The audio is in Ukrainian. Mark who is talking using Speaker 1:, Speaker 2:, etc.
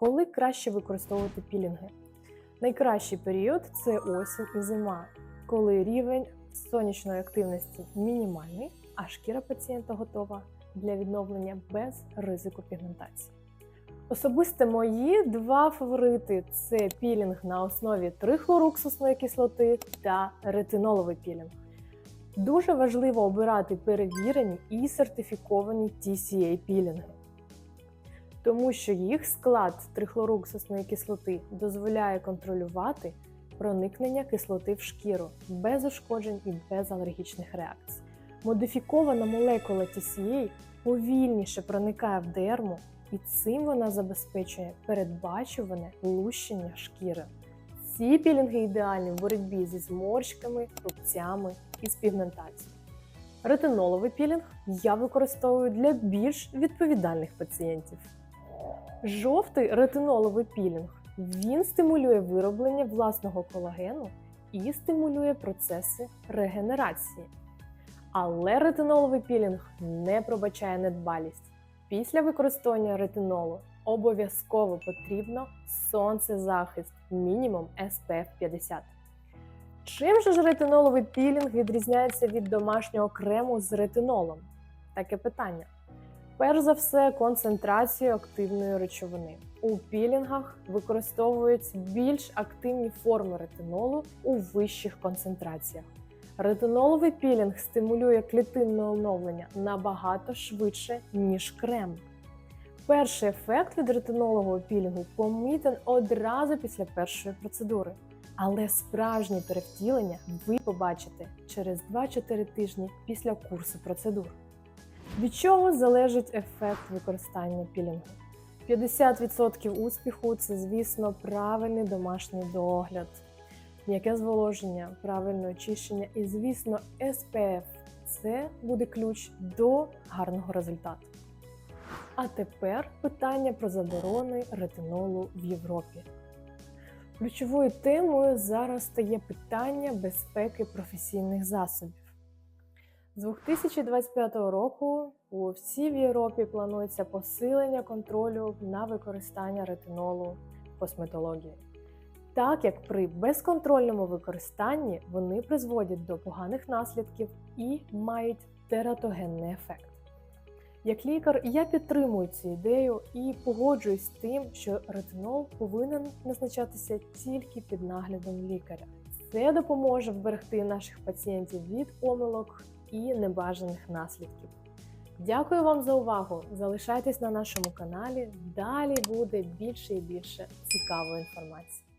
Speaker 1: Коли краще використовувати пілінги? Найкращий період це осінь і зима, коли рівень сонячної активності мінімальний, а шкіра пацієнта готова для відновлення без ризику пігментації. Особисто мої два фаворити це пілінг на основі трихлоруксусної кислоти та ретиноловий пілінг. Дуже важливо обирати перевірені і сертифіковані TCA пілінги, тому що їх склад трихлоруксусної кислоти дозволяє контролювати проникнення кислоти в шкіру без ушкоджень і без алергічних реакцій. Модифікована молекула TCA повільніше проникає в дерму, і цим вона забезпечує передбачуване лущення шкіри. Ці пілінги ідеальні в боротьбі зі зморшками, рубцями і з пігментацією. Ретиноловий пілінг я використовую для більш відповідальних пацієнтів. Жовтий ретиноловий пілінг він стимулює вироблення власного колагену і стимулює процеси регенерації. Але ретиноловий пілінг не пробачає недбалість. Після використання ретинолу обов'язково потрібно сонцезахист мінімум SPF 50. Чим же ж ретиноловий пілінг відрізняється від домашнього крему з ретинолом? Таке питання. Перш за все, концентрація активної речовини. У пілінгах використовують більш активні форми ретинолу у вищих концентраціях. Ретиноловий пілінг стимулює клітинне оновлення набагато швидше, ніж крем. Перший ефект від ретинолового пілінгу помітен одразу після першої процедури. Але справжнє перевтілення ви побачите через 2-4 тижні після курсу процедур. Від чого залежить ефект використання пілінгу? 50% успіху це, звісно, правильний домашній догляд, м'яке зволоження, правильне очищення і, звісно, SPF. Це буде ключ до гарного результату. А тепер питання про заборони ретинолу в Європі. Ключовою темою зараз стає питання безпеки професійних засобів. З 2025 року у всій в Європі планується посилення контролю на використання ретинолу в косметології. Так як при безконтрольному використанні вони призводять до поганих наслідків і мають тератогенний ефект. Як лікар, я підтримую цю ідею і погоджуюсь з тим, що ретинол повинен назначатися тільки під наглядом лікаря. Це допоможе вберегти наших пацієнтів від помилок і небажаних наслідків. Дякую вам за увагу! Залишайтесь на нашому каналі. Далі буде більше і більше цікавої інформації.